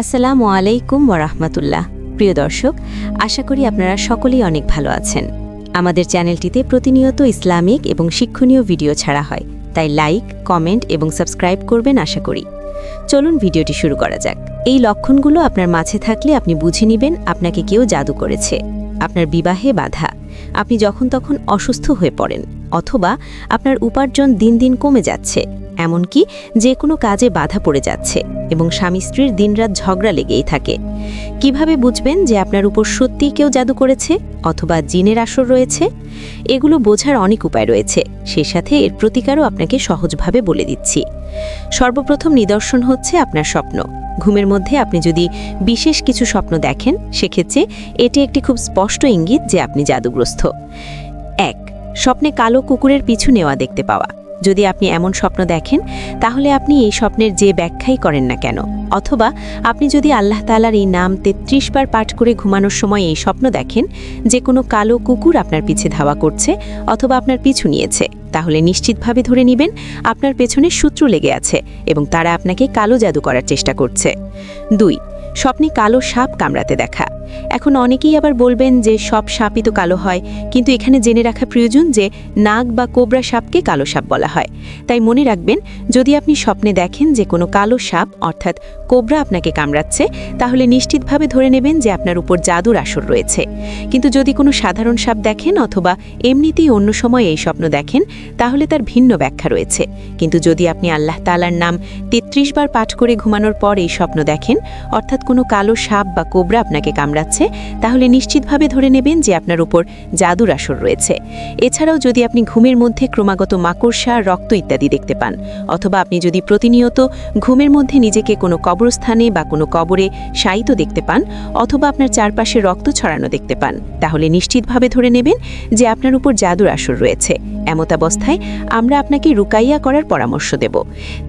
আসসালামু আলাইকুম ওরহমতুল্লাহ প্রিয় দর্শক, আশা করি আপনারা সকলেই অনেক ভালো আছেন। আমাদের চ্যানেলটিতে প্রতিনিয়ত ইসলামিক এবং শিক্ষণীয় ভিডিও ছাড়া হয়, তাই লাইক, কমেন্ট এবং সাবস্ক্রাইব করবেন আশা করি। চলুন ভিডিওটি শুরু করা যাক। এই লক্ষণগুলো আপনার মাঝে থাকলে আপনি বুঝে নেবেন আপনাকে কেউ জাদু করেছে। আপনার বিবাহে বাধা। আপনি যখন তখন অসুস্থ হয়ে পড়েন, অথবা আপনার উপার্জন দিন দিন কমে যাচ্ছে, এমনকি যে কোনো কাজে বাধা পড়ে যাচ্ছে এবং স্বামী স্ত্রীর দিনরাত ঝগড়া লেগেই থাকে। কীভাবে বুঝবেন যে আপনার উপর সত্যিই কেউ জাদু করেছে অথবা জিনের আসর রয়েছে? এগুলো বোঝার অনেক উপায় রয়েছে, সে সাথে এর প্রতিকারও আপনাকে সহজভাবে বলে দিচ্ছি। সর্বপ্রথম নিদর্শন হচ্ছে আপনার স্বপ্ন। ঘুমের মধ্যে আপনি যদি বিশেষ কিছু স্বপ্ন দেখেন, সেক্ষেত্রে এটি একটি খুব স্পষ্ট ইঙ্গিত যে আপনি জাদুগ্রস্ত। এক, স্বপ্নে কালো কুকুরের পিছু নেওয়া দেখতে পাওয়া। যদি আপনি এমন স্বপ্ন দেখেন, তাহলে আপনি এই স্বপ্নের যে ব্যাখ্যাই করেন না কেন? অথবা আপনি যদি আল্লাহ তালার এই নাম ৩৩ বার পাঠ করে ঘুমানোর সময় এই স্বপ্ন দেখেন, যে কোনো কালো কুকুর আপনার পিছে ধাওয়া করছে অথবা আপনার পিছু নিয়েছে, তাহলে নিশ্চিতভাবে ধরে নেবেন আপনার পেছনে সূত্র লেগে আছে এবং তারা আপনাকে কালো জাদু করার চেষ্টা করছে। দুই, স্বপ্নে কালো সাপ কামড়াতে দেখা। এখন অনেকেই আবার বলবেন যে সব সাপই তো কালো হয়, কিন্তু এখানে জেনে রাখা প্রয়োজন যে নাগ বা কোবরা সাপকে কালো সাপ বলা হয়। তাই মনে রাখবেন, যদি আপনি স্বপ্নে দেখেন যে কোনো কালো সাপ, অর্থাৎ কোবরা আপনাকে কামড়াচ্ছে, তাহলে নিশ্চিতভাবে ধরে নেবেন যে আপনার উপর জাদুর আসর রয়েছে। কিন্তু যদি কোনো সাধারণ সাপ দেখেন অথবা এমনিতেই অন্য সময় এই স্বপ্ন দেখেন, তাহলে তার ভিন্ন ব্যাখ্যা রয়েছে। কিন্তু যদি আপনি আল্লাহ তালার নাম ৩৩ বার পাঠ করে ঘুমানোর পর এই স্বপ্ন দেখেন, অর্থাৎ কোনো কালো সাপ বা কোবরা আপনাকে কামড়াচ্ছে তাহলে নিশ্চিতভাবে ধরে নেবেন যে আপনার উপর জাদুর আসর রয়েছে। এছাড়াও যদি আপনি ঘুমের মধ্যে ক্রমাগত মাকড়সা, রক্ত ইত্যাদি দেখতে পান, অথবা আপনি যদি প্রতিনিয়ত ঘুমের মধ্যে নিজেকে কোনো কবরস্থানে বা কোনো কবরে শায়িত দেখতে পান, অথবা আপনার চারপাশে রক্ত ছড়ানো দেখতে পান, তাহলে নিশ্চিতভাবে ধরে নেবেন যে আপনার উপর জাদুর আসর রয়েছে। এমতাবস্থায় আমরা আপনাকে রুকাইয়া করার পরামর্শ দেব।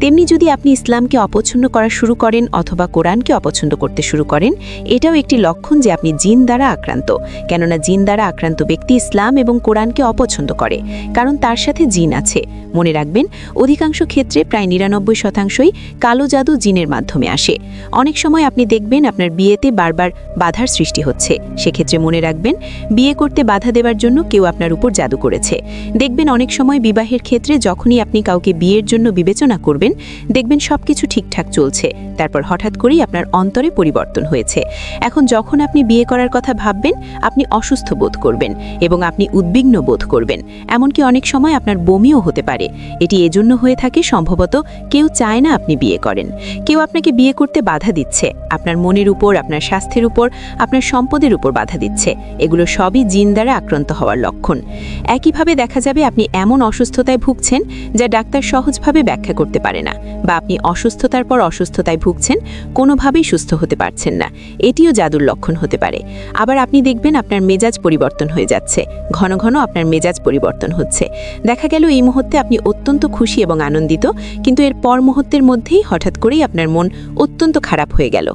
তেমনি যদি আপনি ইসলামকে অপছন্দ করা শুরু করেন অথবা কোরআনকে অপছন্দ করতে শুরু করেন, এটাও একটি লক্ষণ যে আপনি জিন দ্বারা আক্রান্ত, কেননা জিন দ্বারা আক্রান্ত ব্যক্তি ইসলাম এবং কোরআনকে অপছন্দ করে, কারণ তার সাথে জিন আছে। মনে রাখবেন, অধিকাংশ ক্ষেত্রে প্রায় নিরানব্বই শতাংশই কালো জাদু জিনের মাধ্যমে আসে। অনেক সময় আপনি দেখবেন আপনার বিয়েতে বারবার বাধার সৃষ্টি হচ্ছে। সেক্ষেত্রে মনে রাখবেন, বিয়ে করতে বাধা দেওয়ার জন্য কেউ আপনার উপর জাদু করেছে। দেখবেন অনেক সময় বিবাহের ক্ষেত্রে যখনই আপনি কাউকে বিয়ের জন্য বিবেচনা করবেন, দেখবেন সবকিছু ঠিকঠাক চলছে। তারপর হঠাৎ করেই আপনার অন্তরে পরিবর্তন হয়েছে। এখন যখন আপনি বিয়ে করার কথা ভাববেন, আপনি অসুস্থ বোধ করবেন এবং আপনি উদ্বিগ্ন বোধ করবেন। এমনকি অনেক সময় আপনার বমিও হতে পারে। এটি এজন্য হয়ে থাকে সম্ভবত কেউ চায় না আপনি বিয়ে করেন। কেউ আপনাকে বিয়ে করতে বাধা দিচ্ছে। আপনার মনের উপর, আপনার স্বাস্থ্যের উপর, আপনার সম্পদের উপর বাধা দিচ্ছে। এগুলো সবই জিন দ্বারা আক্রান্ত হওয়ার লক্ষণ। একইভাবে দেখা যাবে আপনি এমন অসুস্থতায় ভুগছেন যা ডাক্তার সহজভাবে ব্যাখ্যা করতে পারে না বা আপনি অসুস্থতার পর অসুস্থতায় ভুগছেন, কোনোভাবেই সুস্থ হতে পারছেন না। এটিও জাদুর লক্ষণ হতে পারে। আবার আপনি দেখবেন আপনার মেজাজ পরিবর্তন হয়ে যাচ্ছে। ঘন ঘন আপনার মেজাজ পরিবর্তন হচ্ছে। দেখা গেল এই মুহূর্তে আপনি অত্যন্ত খুশি এবং আনন্দিত, কিন্তু এর পর মুহূর্তের মধ্যেই হঠাৎ করেই আপনার মন অত্যন্ত খারাপ হয়ে গেল।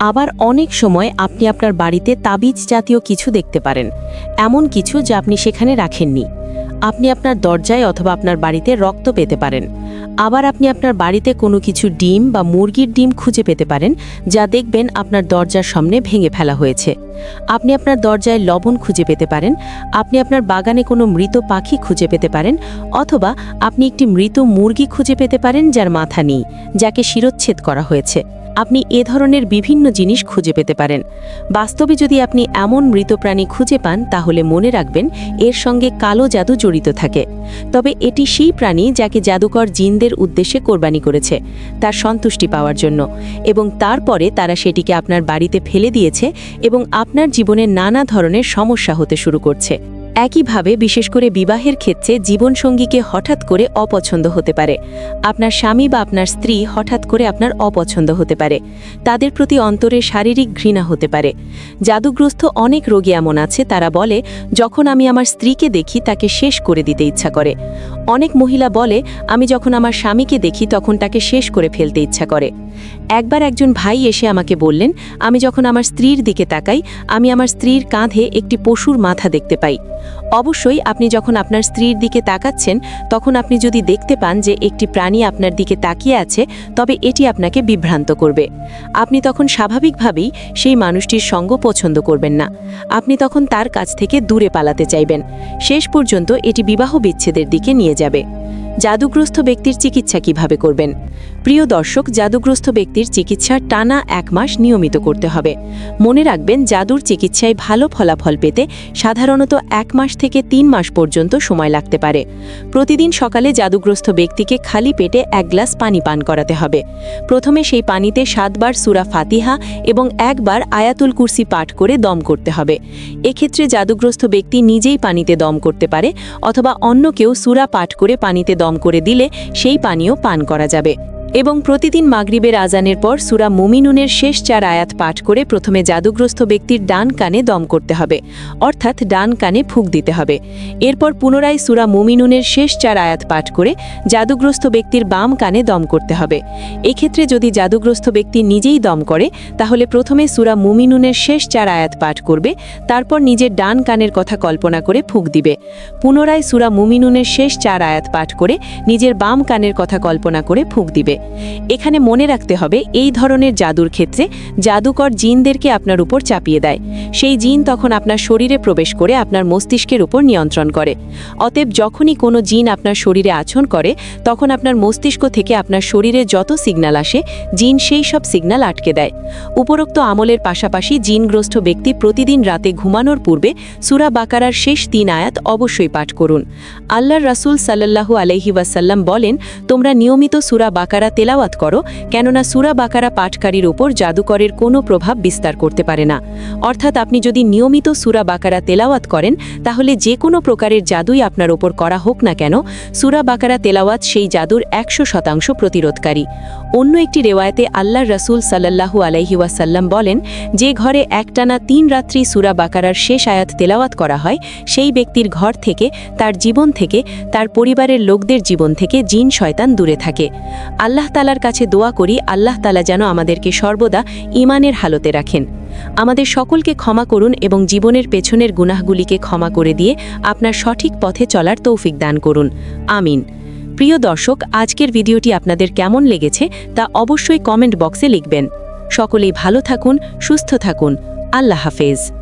আবার অনেক সময় আপনি আপনার বাড়িতে তাবিজ জাতীয় কিছু দেখতে পারেন। এমন কিছু যা আপনি সেখানে রাখেননি। আপনি আপনার দরজায় অথবা আপনার বাড়িতে রক্ত পেতে পারেন। আবার আপনি আপনার বাড়িতে কোনো কিছু ডিম বা মুরগির ডিম খুঁজে পেতে পারেন, যা দেখবেন আপনার দরজার সামনে ভেঙে ফেলা হয়েছে। আপনি আপনার দরজায় লবণ খুঁজে পেতে পারেন, আপনি আপনার বাগানে কোনো মৃত পাখি খুঁজে পেতে পারেন, অথবা আপনি একটি মৃত মুরগি খুঁজে পেতে পারেন যার মাথা নেই, যাকে শিরচ্ছেদ করা হয়েছে। আপনি এ ধরনের বিভিন্ন জিনিস খুঁজে পেতে পারেন। বাস্তবে যদি আপনি এমন মৃত প্রাণী খুঁজে পান, তাহলে মনে রাখবেন এর সঙ্গে কালো জাদু জড়িত থাকে। তবে এটি সেই প্রাণী যাকে জাদুকর জিনদের উদ্দেশ্যে কোরবানি করেছে, তার সন্তুষ্টি পাওয়ার জন্য। এবং তারপরে তারা সেটিকে আপনার বাড়িতে ফেলে দিয়েছে এবং আপনার জীবনে নানা ধরনের সমস্যা হতে শুরু করছে। একইভাবে বিশেষ করে বিবাহের ক্ষেত্রে জীবনসঙ্গীকে হঠাৎ করে অপছন্দ হতে পারে। আপনার স্বামী বা আপনার স্ত্রী হঠাৎ করে আপনার অপছন্দ হতে পারে। তাদের প্রতি অন্তরে শারীরিক ঘৃণা হতে পারে। জাদুগ্রস্ত অনেক রোগী এমন আছে, তারা বলে, যখন আমি আমার স্ত্রীকে দেখি, তাকে শেষ করে দিতে ইচ্ছা করে। অনেক মহিলা বলে, আমি যখন আমার স্বামীকে দেখি, তখন তাকে শেষ করে ফেলতে ইচ্ছা করে। একবার একজন ভাই এসে আমাকে বললেন, আমি যখন আমার স্ত্রীর দিকে তাকাই, আমি আমার স্ত্রীর কাঁধে একটি পশুর মাথা দেখতে পাই। অবশ্যই আপনি যখন আপনার স্ত্রীর দিকে তাকাচ্ছেন, তখন আপনি যদি দেখতে পান যে একটি প্রাণী আপনার দিকে তাকিয়ে আছে, তবে এটি আপনাকে বিভ্রান্ত করবে। আপনি তখন স্বাভাবিকভাবেই সেই মানুষটির সঙ্গ পছন্দ করবেন না। আপনি তখন তার কাছ থেকে দূরে পালাতে চাইবেন। শেষ পর্যন্ত এটি বিবাহ বিচ্ছেদের দিকে নিয়ে যাবে। জাদুগ্রস্ত ব্যক্তির চিকিৎসা কীভাবে করবেন? প্রিয় দর্শক, জাদুগ্রস্ত ব্যক্তির চিকিৎসা টানা এক মাস নিয়মিত করতে হবে। মনে রাখবেন, জাদুর চিকিৎসায় ভালো ফলাফল পেতে সাধারণত এক মাস থেকে তিন মাস পর্যন্ত সময় লাগতে পারে। প্রতিদিন সকালে জাদুগ্রস্ত ব্যক্তিকে খালি পেটে এক গ্লাস পানি পান করাতে হবে। প্রথমে সেই পানিতে সাতবার সুরা ফাতিহা এবং একবার আয়াতুল কুরসি পাঠ করে দম করতে হবে। এক্ষেত্রে জাদুগ্রস্ত ব্যক্তি নিজেই পানিতে দম করতে পারে অথবা অন্য কেউ সুরা পাঠ করে পানিতে দম করে দিলে সেই পানীয় পান করা যাবে। এবং প্রতিদিন মাগরিবের আজানের পর সুরা মুমিনুনের শেষ চার আয়াত পাঠ করে প্রথমে জাদুগ্রস্ত ব্যক্তির ডান কানে দম করতে হবে, অর্থাৎ ডান কানে ফুক দিতে হবে। এরপর পুনরায় সুরা মুমিনুনের শেষ চার আয়াত পাঠ করে জাদুগ্রস্ত ব্যক্তির বাম কানে দম করতে হবে। এক্ষেত্রে যদি জাদুগ্রস্ত ব্যক্তি নিজেই দম করে, তাহলে প্রথমে সুরা মুমিনুনের শেষ চার আয়াত পাঠ করবে, তারপর নিজের ডান কানের কথা কল্পনা করে ফুক দিবে। পুনরায় সুরা মুমিনুনের শেষ চার আয়াত পাঠ করে নিজের বাম কানের কথা কল্পনা করে ফুক দিবে। এখানে মনে রাখতে হবে, এই ধরনের জাদুর ক্ষেত্রে জাদুকর জিনদেরকে আপনার উপর চাপিয়ে দেয়। সেই জিন তখন আপনার শরীরে প্রবেশ করে আপনার মস্তিষ্কের উপর নিয়ন্ত্রণ করে। অতএব যখনই কোনো জিন আপনার শরীরে আচরণ করে, তখন আপনার মস্তিষ্ক থেকে আপনার শরীরে যত সিগন্যাল আসে, জিন সেই সব সিগন্যাল আটকে দেয়। উপরোক্ত আমলের পাশাপাশি জিনগ্রস্ত ব্যক্তি প্রতিদিন রাতে ঘুমানোর পূর্বে সুরা বাকারার শেষ তিন আয়াত অবশ্যই পাঠ করুন। আল্লাহর রাসূল সাল্লাল্লাহু আলাইহি ওয়াসাল্লাম বলেন, তোমরা নিয়মিত সুরা বাকারা তেলাওয়াত করো, কেননা সুরা বাকারা পাঠকারীর উপর জাদুকরের কোনো প্রভাব বিস্তার করতে পারে না। অর্থাৎ আপনি যদি নিয়মিত সুরা বাকারা তেলাওয়াত করেন, তাহলে যে কোনো প্রকারের জাদুই আপনার ওপর করা হোক না কেন, সুরা বাকারা তেলাওয়াত সেই জাদুর একশো শতাংশ প্রতিরোধকারী। অন্য একটি রেওয়ায়তে আল্লাহর রাসূল সাল্লাল্লাহু আলাইহি ওয়াসাল্লাম বলেন, যে ঘরে একটানা তিন রাত্রি সুরা বাকারার শেষ আয়াত তেলাওয়াত করা হয়, সেই ব্যক্তির ঘর থেকে, তার জীবন থেকে, তার পরিবারের লোকদের জীবন থেকে জিন শয়তান দূরে থাকে। আল্লাহ তালার কাছে দোয়া করি, আল্লাহ তালা যেন আমাদেরকে সর্বদা ইমানের হালতে রাখেন। আমাদের সকলকে ক্ষমা করুন এবং জীবনের পেছনের গুনাহগুলিকে ক্ষমা করে দিয়ে আপনার সঠিক পথে চলার তৌফিক দান করুন। আমিন। প্রিয় দর্শক, আজকের ভিডিওটি আপনাদের কেমন লেগেছে তা অবশ্যই কমেন্ট বক্সে লিখবেন। সকলেই ভালো থাকুন, সুস্থ থাকুন। আল্লাহ হাফেজ।